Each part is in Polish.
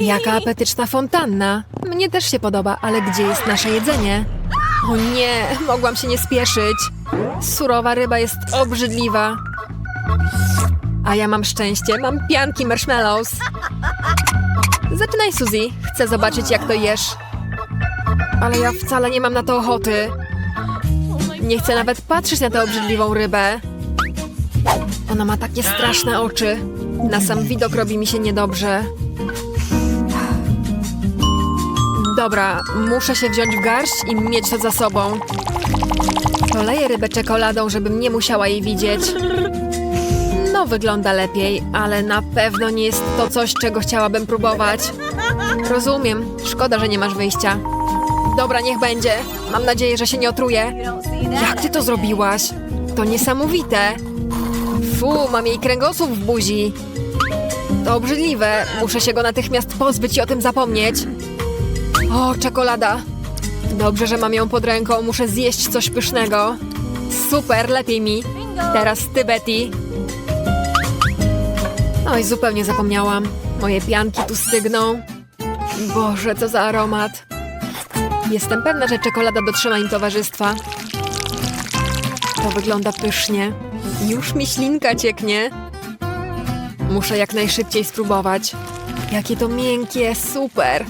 Jaka apetyczna fontanna. Mnie też się podoba, ale gdzie jest nasze jedzenie? O nie, mogłam się nie spieszyć. Surowa ryba jest obrzydliwa. A ja mam szczęście, mam pianki marshmallows. Zaczynaj, Suzy. Chcę zobaczyć, jak to jesz. Ale ja wcale nie mam na to ochoty. Nie chcę nawet patrzeć na tę obrzydliwą rybę. Ona ma takie straszne oczy. Na sam widok robi mi się niedobrze. Dobra, muszę się wziąć w garść i mieć to za sobą. Poleję rybę czekoladą, żebym nie musiała jej widzieć. No, wygląda lepiej, ale na pewno nie jest to coś, czego chciałabym próbować. Rozumiem. Szkoda, że nie masz wyjścia. Dobra, niech będzie. Mam nadzieję, że się nie otruje. Jak ty to zrobiłaś? To niesamowite. Fu, mam jej kręgosłup w buzi. To obrzydliwe. Muszę się go natychmiast pozbyć i o tym zapomnieć. O, czekolada. Dobrze, że mam ją pod ręką. Muszę zjeść coś pysznego. Super, lepiej mi. Teraz ty, Betty. Oj, zupełnie zapomniałam. Moje pianki tu stygną. Boże, co za aromat. Jestem pewna, że czekolada dotrzyma im towarzystwa. To wygląda pysznie. Już mi ślinka cieknie. Muszę jak najszybciej spróbować. Jakie to miękkie, super.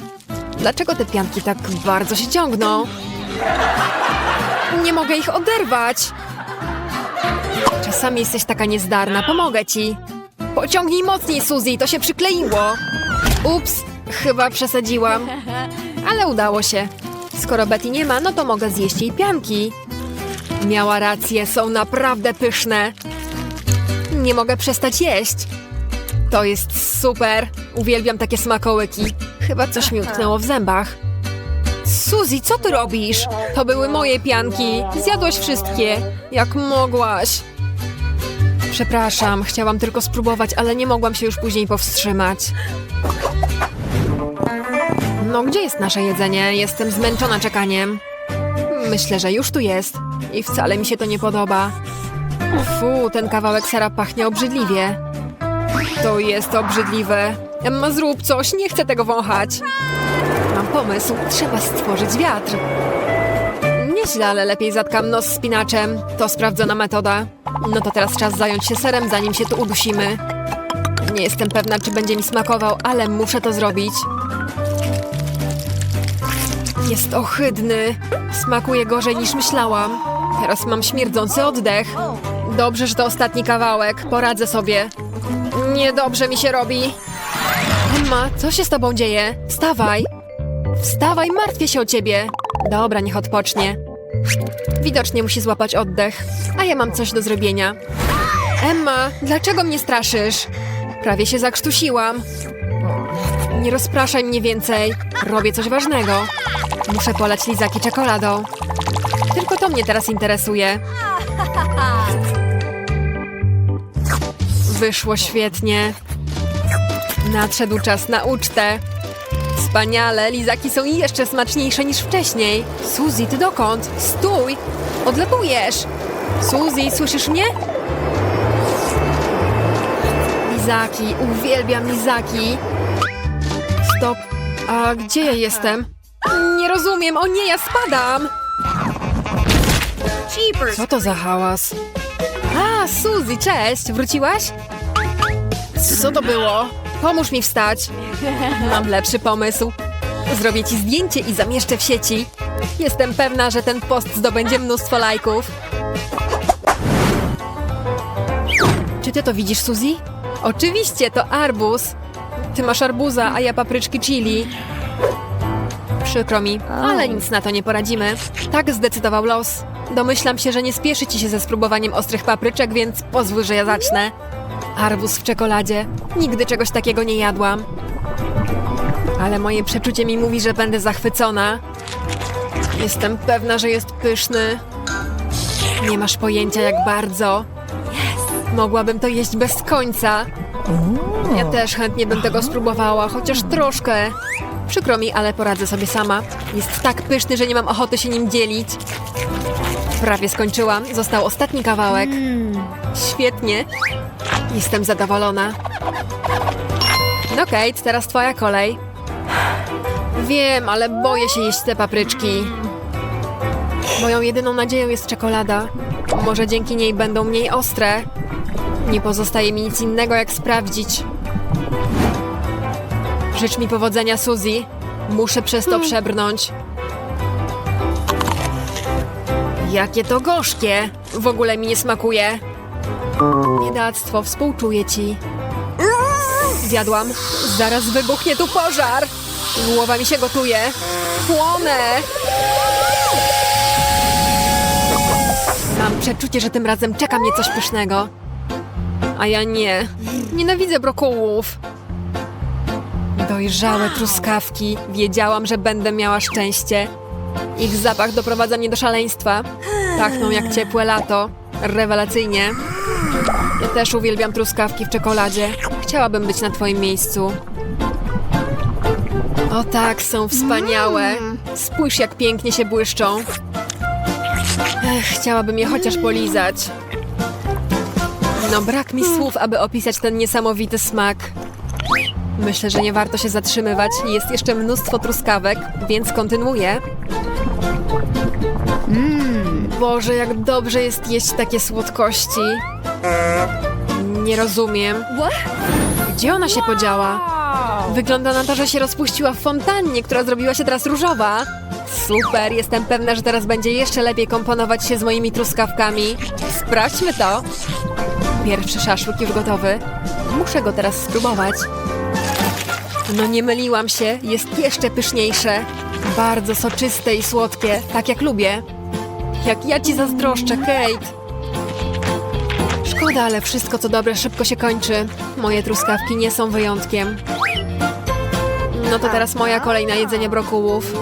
Dlaczego te pianki tak bardzo się ciągną? Nie mogę ich oderwać. Czasami jesteś taka niezdarna, pomogę ci. Pociągnij mocniej, Suzy, to się przykleiło. Ups, chyba przesadziłam. Ale udało się. Skoro Betty nie ma, no to mogę zjeść jej pianki. Miała rację, są naprawdę pyszne. Nie mogę przestać jeść. To jest super. Uwielbiam takie smakołyki. Chyba coś mi utknęło w zębach. Suzy, co ty robisz? To były moje pianki. Zjadłaś wszystkie. Jak mogłaś? Przepraszam, chciałam tylko spróbować, ale nie mogłam się już później powstrzymać. No, gdzie jest nasze jedzenie? Jestem zmęczona czekaniem. Myślę, że już tu jest. I wcale mi się to nie podoba. Fu, ten kawałek sera pachnie obrzydliwie. To jest obrzydliwe. Emma, zrób coś, nie chcę tego wąchać. Mam pomysł, trzeba stworzyć wiatr. Nieźle, ale lepiej zatkam nos spinaczem. To sprawdzona metoda. No to teraz czas zająć się serem, zanim się tu udusimy. Nie jestem pewna, czy będzie mi smakował, ale muszę to zrobić. Jest ohydny. Smakuje gorzej niż myślałam. Teraz mam śmierdzący oddech. Dobrze, że to ostatni kawałek. Poradzę sobie. Niedobrze mi się robi. Emma, co się z tobą dzieje? Wstawaj. Wstawaj, martwię się o ciebie. Dobra, niech odpocznie. Widocznie musi złapać oddech, a ja mam coś do zrobienia. Emma, dlaczego mnie straszysz? Prawie się zakrztusiłam. Nie rozpraszaj mnie więcej. Robię coś ważnego. Muszę polać lizaki czekoladą. Tylko to mnie teraz interesuje. Wyszło świetnie. Nadszedł czas na ucztę. Wspaniale, lizaki są jeszcze smaczniejsze niż wcześniej. Suzy, ty dokąd? Stój! Odlepujesz! Suzy, słyszysz mnie? Lizaki, uwielbiam lizaki. Stop, a gdzie ja jestem? Nie rozumiem, o nie, ja spadam! Co to za hałas? A, Suzy, cześć, wróciłaś? Co to było? Pomóż mi wstać. Mam lepszy pomysł. Zrobię ci zdjęcie i zamieszczę w sieci. Jestem pewna, że ten post zdobędzie mnóstwo lajków. Czy ty to widzisz, Suzy? Oczywiście, to arbuz. Ty masz arbuza, a ja papryczki chili. Przykro mi, ale nic na to nie poradzimy. Tak zdecydował los. Domyślam się, że nie spieszy ci się ze spróbowaniem ostrych papryczek, więc pozwól, że ja zacznę. Arbuz w czekoladzie. Nigdy czegoś takiego nie jadłam. Ale moje przeczucie mi mówi, że będę zachwycona. Jestem pewna, że jest pyszny. Nie masz pojęcia, jak bardzo. Mogłabym to jeść bez końca. Ja też chętnie bym tego spróbowała, chociaż troszkę. Przykro mi, ale poradzę sobie sama. Jest tak pyszny, że nie mam ochoty się nim dzielić. Prawie skończyłam. Został ostatni kawałek. Świetnie. Jestem zadowolona. No Kate, teraz twoja kolej. Wiem, ale boję się jeść te papryczki. Moją jedyną nadzieją jest czekolada. Może dzięki niej będą mniej ostre. Nie pozostaje mi nic innego, jak sprawdzić. Życz mi powodzenia, Suzy. Muszę przez to przebrnąć. Jakie to gorzkie! W ogóle mi nie smakuje. Biedactwo, współczuję ci. Zjadłam. Zaraz wybuchnie tu pożar. Głowa mi się gotuje. Płonę! Mam przeczucie, że tym razem czeka mnie coś pysznego. A ja nie. Nienawidzę brokułów. Dojrzałe truskawki. Wiedziałam, że będę miała szczęście. Ich zapach doprowadza mnie do szaleństwa. Pachną jak ciepłe lato. Rewelacyjnie. Ja też uwielbiam truskawki w czekoladzie. Chciałabym być na twoim miejscu. O tak, są wspaniałe. Spójrz, jak pięknie się błyszczą. Ech, chciałabym je chociaż polizać. No, brak mi słów, aby opisać ten niesamowity smak. Myślę, że nie warto się zatrzymywać. Jest jeszcze mnóstwo truskawek, więc kontynuuję. Boże, jak dobrze jest jeść takie słodkości. Nie rozumiem. Gdzie ona się podziała? Wygląda na to, że się rozpuściła w fontannie, która zrobiła się teraz różowa. Super, jestem pewna, że teraz będzie jeszcze lepiej komponować się z moimi truskawkami. Sprawdźmy to. Pierwszy szaszłyk już gotowy. Muszę go teraz spróbować. No nie myliłam się, jest jeszcze pyszniejsze. Bardzo soczyste i słodkie, tak jak lubię. Jak ja ci zazdroszczę, Kate. Szkoda, ale wszystko co dobre szybko się kończy. Moje truskawki nie są wyjątkiem. No to teraz moja kolej na jedzenie brokułów.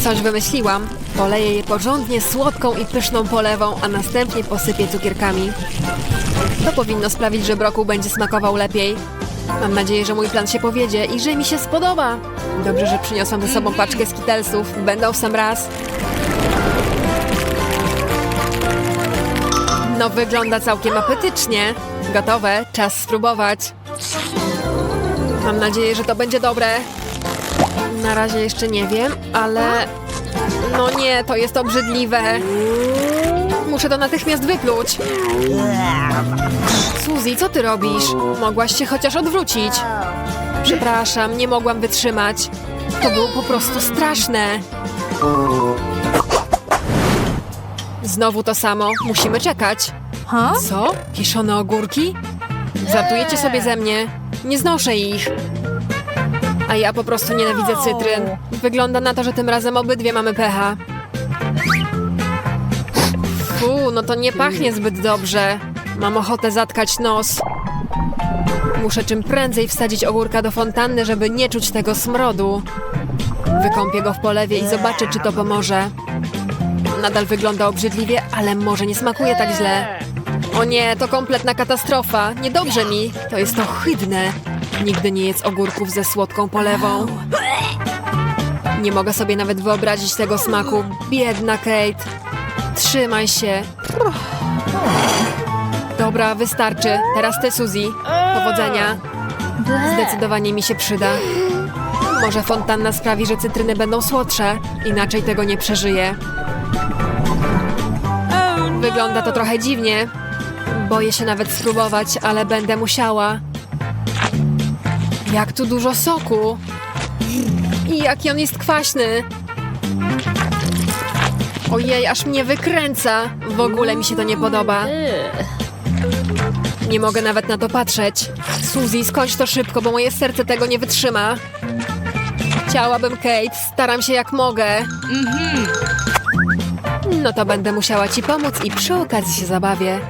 Coś wymyśliłam. Poleję je porządnie słodką i pyszną polewą, a następnie posypię cukierkami. To powinno sprawić, że brokuł będzie smakował lepiej. Mam nadzieję, że mój plan się powiedzie i że mi się spodoba. Dobrze, że przyniosłam ze sobą paczkę skitelsów. Będą w sam raz. No wygląda całkiem apetycznie. Gotowe, czas spróbować. Mam nadzieję, że to będzie dobre. Na razie jeszcze nie wiem, ale... No nie, to jest obrzydliwe. Muszę to natychmiast wypluć. Suzy, co ty robisz? Mogłaś się chociaż odwrócić. Przepraszam, nie mogłam wytrzymać. To było po prostu straszne. Znowu to samo. Musimy czekać. Co? Kiszone ogórki? Żartujecie sobie ze mnie? Nie znoszę ich. A ja po prostu nienawidzę cytryn. Wygląda na to, że tym razem obydwie mamy pecha. Fu, no to nie pachnie zbyt dobrze. Mam ochotę zatkać nos. Muszę czym prędzej wsadzić ogórka do fontanny, żeby nie czuć tego smrodu. Wykąpię go w polewie i zobaczę, czy to pomoże. Nadal wygląda obrzydliwie, ale może nie smakuje tak źle. O nie, to kompletna katastrofa. Niedobrze mi. To jest ohydne. Nigdy nie jedz ogórków ze słodką polewą. Nie mogę sobie nawet wyobrazić tego smaku. Biedna Kate. Trzymaj się. Dobra, wystarczy. Teraz ty, Suzy. Powodzenia. Zdecydowanie mi się przyda. Może fontanna sprawi, że cytryny będą słodsze. Inaczej tego nie przeżyję. Wygląda to trochę dziwnie. Boję się nawet spróbować, ale będę musiała. Jak tu dużo soku. I jaki on jest kwaśny. Ojej, aż mnie wykręca. W ogóle mi się to nie podoba. Nie mogę nawet na to patrzeć. Suzy, skończ to szybko, bo moje serce tego nie wytrzyma. Chciałabym, Kate. Staram się jak mogę. No to będę musiała ci pomóc i przy okazji się zabawię.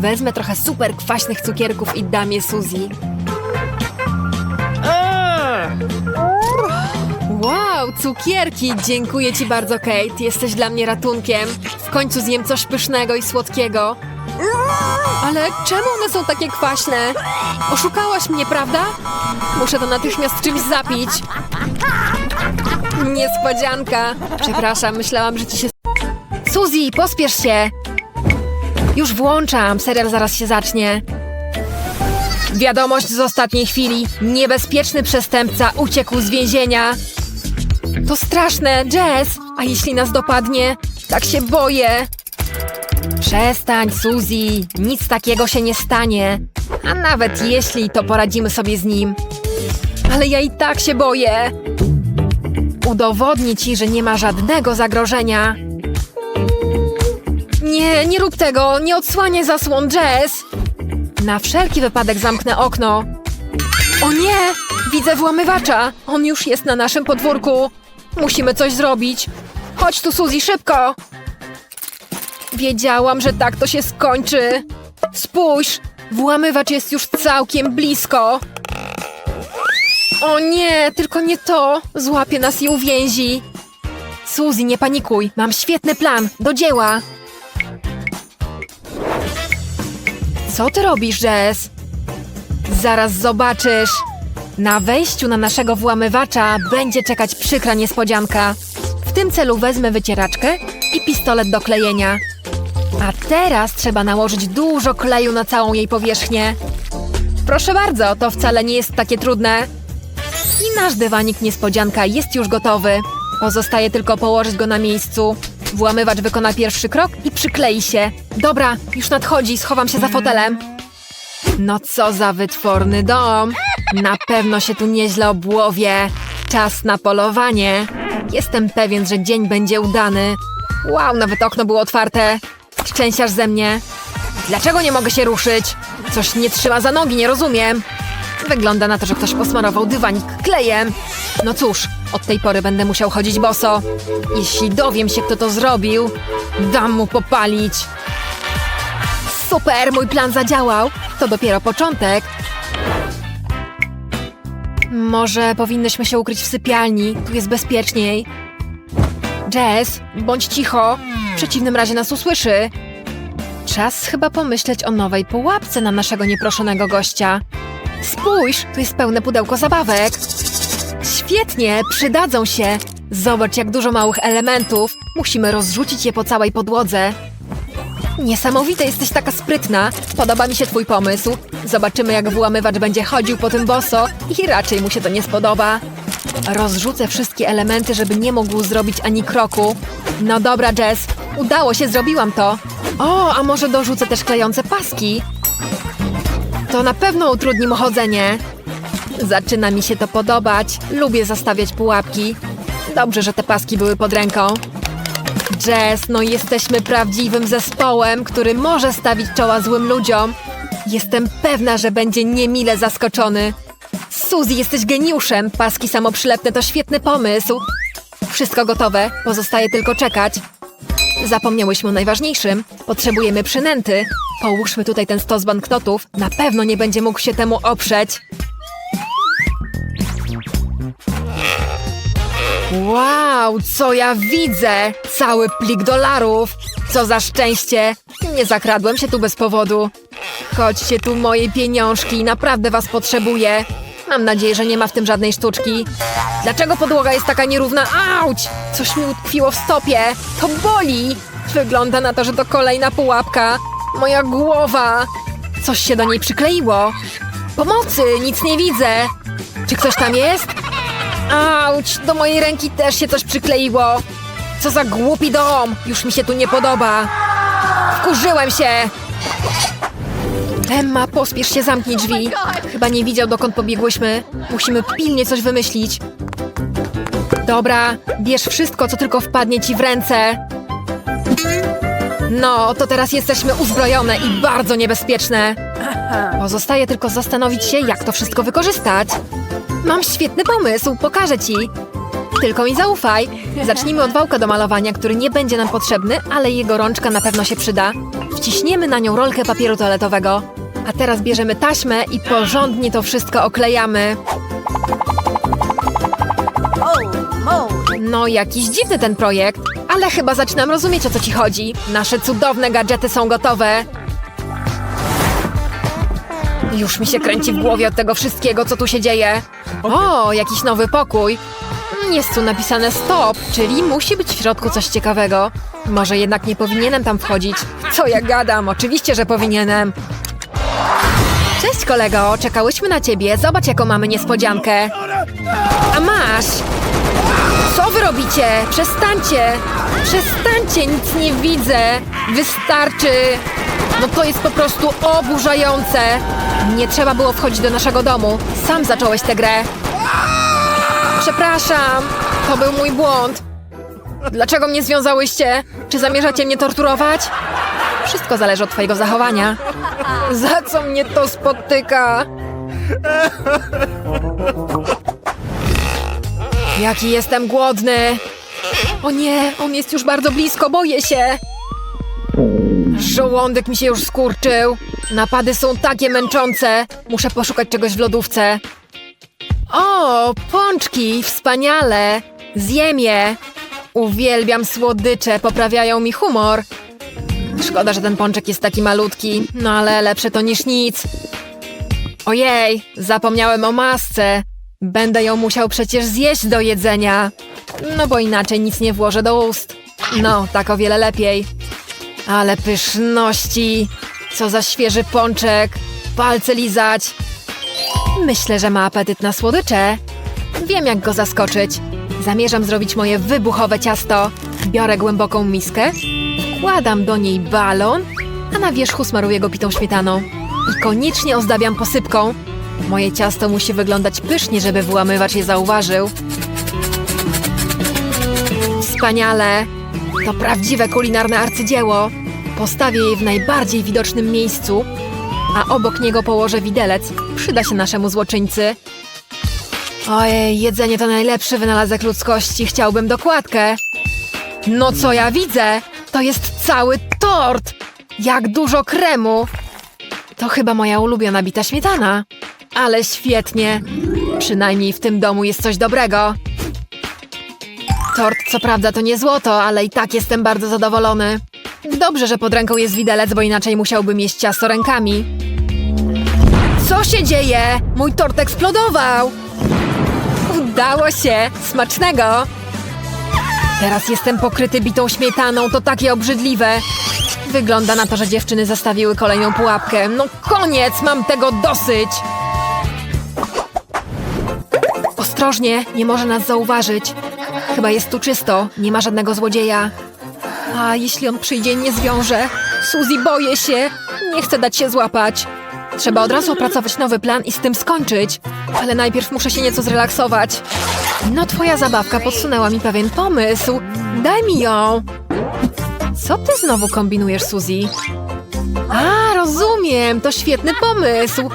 Wezmę trochę super kwaśnych cukierków i dam je Suzy. Wow, cukierki! Dziękuję ci bardzo, Kate. Jesteś dla mnie ratunkiem. W końcu zjem coś pysznego i słodkiego. Ale czemu one są takie kwaśne? Oszukałaś mnie, prawda? Muszę to natychmiast czymś zapić. Niespodzianka. Przepraszam, myślałam, że ci się... Suzy, pospiesz się! Już włączam, serial zaraz się zacznie. Wiadomość z ostatniej chwili. Niebezpieczny przestępca uciekł z więzienia. To straszne, Jess! A jeśli nas dopadnie? Tak się boję! Przestań, Suzy! Nic takiego się nie stanie. A nawet jeśli, to poradzimy sobie z nim. Ale ja i tak się boję. Udowodnię ci, że nie ma żadnego zagrożenia. Nie, nie rób tego! Nie odsłaniaj zasłon, Jess! Na wszelki wypadek zamknę okno. O nie! Widzę włamywacza! On już jest na naszym podwórku. Musimy coś zrobić. Chodź tu, Suzy, szybko! Wiedziałam, że tak to się skończy. Spójrz! Włamywacz jest już całkiem blisko. O nie, tylko nie to. Złapie nas i uwięzi. Suzy, nie panikuj. Mam świetny plan. Do dzieła. Co ty robisz, Jess? Zaraz zobaczysz. Na wejściu na naszego włamywacza będzie czekać przykra niespodzianka. W tym celu wezmę wycieraczkę i pistolet do klejenia. A teraz trzeba nałożyć dużo kleju na całą jej powierzchnię. Proszę bardzo, to wcale nie jest takie trudne. I nasz dywanik niespodzianka jest już gotowy. Pozostaje tylko położyć go na miejscu. Włamywacz wykona pierwszy krok i przyklei się. Dobra, już nadchodzi, schowam się za fotelem. No co za wytworny dom. Na pewno się tu nieźle obłowie. Czas na polowanie. Jestem pewien, że dzień będzie udany. Wow, nawet okno było otwarte. Szczęściarz ze mnie. Dlaczego nie mogę się ruszyć? Coś nie trzyma za nogi, nie rozumiem. Wygląda na to, że ktoś posmarował dywanik klejem. No cóż, od tej pory będę musiał chodzić boso. Jeśli dowiem się, kto to zrobił, dam mu popalić. Super, mój plan zadziałał. To dopiero początek. Może powinnyśmy się ukryć w sypialni, tu jest bezpieczniej. Jess, bądź cicho, w przeciwnym razie nas usłyszy. Czas chyba pomyśleć o nowej pułapce na naszego nieproszonego gościa. Spójrz, tu jest pełne pudełko zabawek. Świetnie, przydadzą się. Zobacz, jak dużo małych elementów. Musimy rozrzucić je po całej podłodze. Niesamowite, jesteś taka sprytna. Podoba mi się twój pomysł. Zobaczymy, jak włamywacz będzie chodził po tym boso i raczej mu się to nie spodoba. Rozrzucę wszystkie elementy, żeby nie mógł zrobić ani kroku. No dobra, Jess, udało się, zrobiłam to. O, a może dorzucę też klejące paski? To na pewno utrudni mu chodzenie. Zaczyna mi się to podobać. Lubię zastawiać pułapki. Dobrze, że te paski były pod ręką. Jess, no jesteśmy prawdziwym zespołem, który może stawić czoła złym ludziom. Jestem pewna, że będzie niemile zaskoczony. Suzy, jesteś geniuszem. Paski samoprzylepne to świetny pomysł. Wszystko gotowe, pozostaje tylko czekać. Zapomniałyśmy o najważniejszym. Potrzebujemy przynęty. Połóżmy tutaj ten stos banknotów. Na pewno nie będzie mógł się temu oprzeć. Wow, co ja widzę! Cały plik dolarów! Co za szczęście! Nie zakradłem się tu bez powodu. Chodźcie tu, moje pieniążki, naprawdę was potrzebuję. Mam nadzieję, że nie ma w tym żadnej sztuczki. Dlaczego podłoga jest taka nierówna? Auć! Coś mi utkwiło w stopie. To boli! Wygląda na to, że to kolejna pułapka. Moja głowa! Coś się do niej przykleiło. Pomocy! Nic nie widzę! Czy ktoś tam jest? Auć! Do mojej ręki też się coś przykleiło. Co za głupi dom! Już mi się tu nie podoba. Wkurzyłem się! Emma, pospiesz się, zamknij drzwi. Chyba nie widział, dokąd pobiegłyśmy. Musimy pilnie coś wymyślić. Dobra, bierz wszystko, co tylko wpadnie ci w ręce. No, to teraz jesteśmy uzbrojone i bardzo niebezpieczne. Pozostaje tylko zastanowić się, jak to wszystko wykorzystać. Mam świetny pomysł, pokażę ci. Tylko mi zaufaj. Zacznijmy od wałka do malowania, który nie będzie nam potrzebny, ale jego rączka na pewno się przyda. Wciśniemy na nią rolkę papieru toaletowego. A teraz bierzemy taśmę i porządnie to wszystko oklejamy. No, jakiś dziwny ten projekt, ale chyba zaczynam rozumieć, o co ci chodzi. Nasze cudowne gadżety są gotowe. Już mi się kręci w głowie od tego wszystkiego, co tu się dzieje. O, jakiś nowy pokój. Jest tu napisane stop, czyli musi być w środku coś ciekawego. Może jednak nie powinienem tam wchodzić. Co ja gadam? Oczywiście, że powinienem. Cześć kolego, czekałyśmy na ciebie. Zobacz jaką mamy niespodziankę. A masz! Co wy robicie? Przestańcie! Przestańcie, nic nie widzę! Wystarczy! No to jest po prostu oburzające! Nie trzeba było wchodzić do naszego domu. Sam zacząłeś tę grę. Przepraszam, to był mój błąd. Dlaczego mnie związałyście? Czy zamierzacie mnie torturować? Wszystko zależy od twojego zachowania. Za co mnie to spotyka? Jaki jestem głodny! O nie, on jest już bardzo blisko, boję się! Żołądek mi się już skurczył. Napady są takie męczące. Muszę poszukać czegoś w lodówce. O, pączki, wspaniale! Zjem je! Uwielbiam słodycze, poprawiają mi humor. Szkoda, że ten pączek jest taki malutki, no ale lepsze to niż nic. Ojej, zapomniałem o masce. Będę ją musiał przecież zjeść do jedzenia. No bo inaczej nic nie włożę do ust. No, tak o wiele lepiej. Ale pyszności! Co za świeży pączek! Palce lizać! Myślę, że ma apetyt na słodycze. Wiem, jak go zaskoczyć. Zamierzam zrobić moje wybuchowe ciasto. Biorę głęboką miskę, wkładam do niej balon, a na wierzchu smaruję go pitą śmietaną. I koniecznie ozdabiam posypką. Moje ciasto musi wyglądać pysznie, żeby wyłamywacz je zauważył. Wspaniale! To prawdziwe kulinarne arcydzieło. Postawię je w najbardziej widocznym miejscu, a obok niego położę widelec. Przyda się naszemu złoczyńcy. Ojej, jedzenie to najlepszy wynalazek ludzkości. Chciałbym dokładkę. No co ja widzę? To jest cały tort! Jak dużo kremu! To chyba moja ulubiona bita śmietana. Ale świetnie. Przynajmniej w tym domu jest coś dobrego. Tort co prawda to nie złoto, ale i tak jestem bardzo zadowolony. Dobrze, że pod ręką jest widelec, bo inaczej musiałbym jeść ciasto rękami. Co się dzieje? Mój tort eksplodował! Udało się! Smacznego! Teraz jestem pokryty bitą śmietaną, to takie obrzydliwe. Wygląda na to, że dziewczyny zastawiły kolejną pułapkę. No koniec, mam tego dosyć! Ostrożnie, nie może nas zauważyć. Chyba jest tu czysto, nie ma żadnego złodzieja. A jeśli on przyjdzie, nie zwiąże? Suzy, boję się. Nie chcę dać się złapać. Trzeba od razu opracować nowy plan i z tym skończyć. Ale najpierw muszę się nieco zrelaksować. No, twoja zabawka podsunęła mi pewien pomysł. Daj mi ją. Co ty znowu kombinujesz, Suzy? A, rozumiem, to świetny pomysł.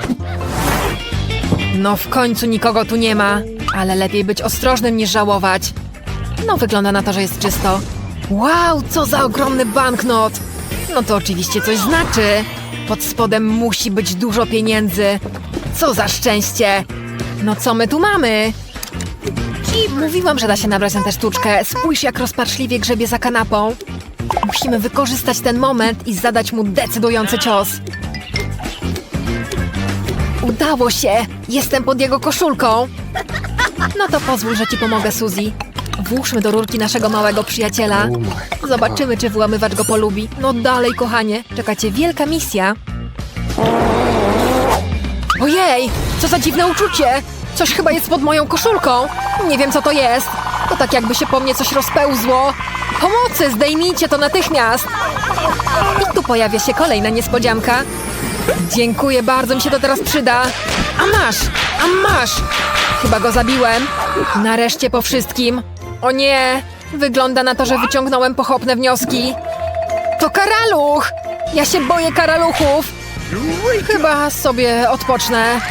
No, w końcu nikogo tu nie ma. Ale lepiej być ostrożnym niż żałować. No, wygląda na to, że jest czysto. Wow, co za ogromny banknot! No to oczywiście coś znaczy. Pod spodem musi być dużo pieniędzy. Co za szczęście! No co my tu mamy? I mówiłam, że da się nabrać na tę sztuczkę. Spójrz, jak rozpaczliwie grzebie za kanapą. Musimy wykorzystać ten moment i zadać mu decydujący cios. Udało się! Jestem pod jego koszulką. No to pozwól, że ci pomogę, Suzy. Włóżmy do rurki naszego małego przyjaciela. Zobaczymy, czy wyłamywacz go polubi. No dalej, kochanie. Czeka cię wielka misja. Ojej, co za dziwne uczucie! Coś chyba jest pod moją koszulką. Nie wiem, co to jest. To tak jakby się po mnie coś rozpełzło. Pomocy, zdejmijcie to natychmiast. I tu pojawia się kolejna niespodzianka. Dziękuję, bardzo mi się to teraz przyda. A masz, a masz! Chyba go zabiłem. Nareszcie po wszystkim. O nie, wygląda na to, że wyciągnąłem pochopne wnioski. To karaluch! Ja się boję karaluchów. Chyba sobie odpocznę.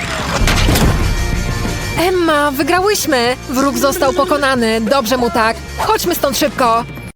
Emma, wygrałyśmy! Wróg został pokonany. Dobrze mu tak. Chodźmy stąd szybko.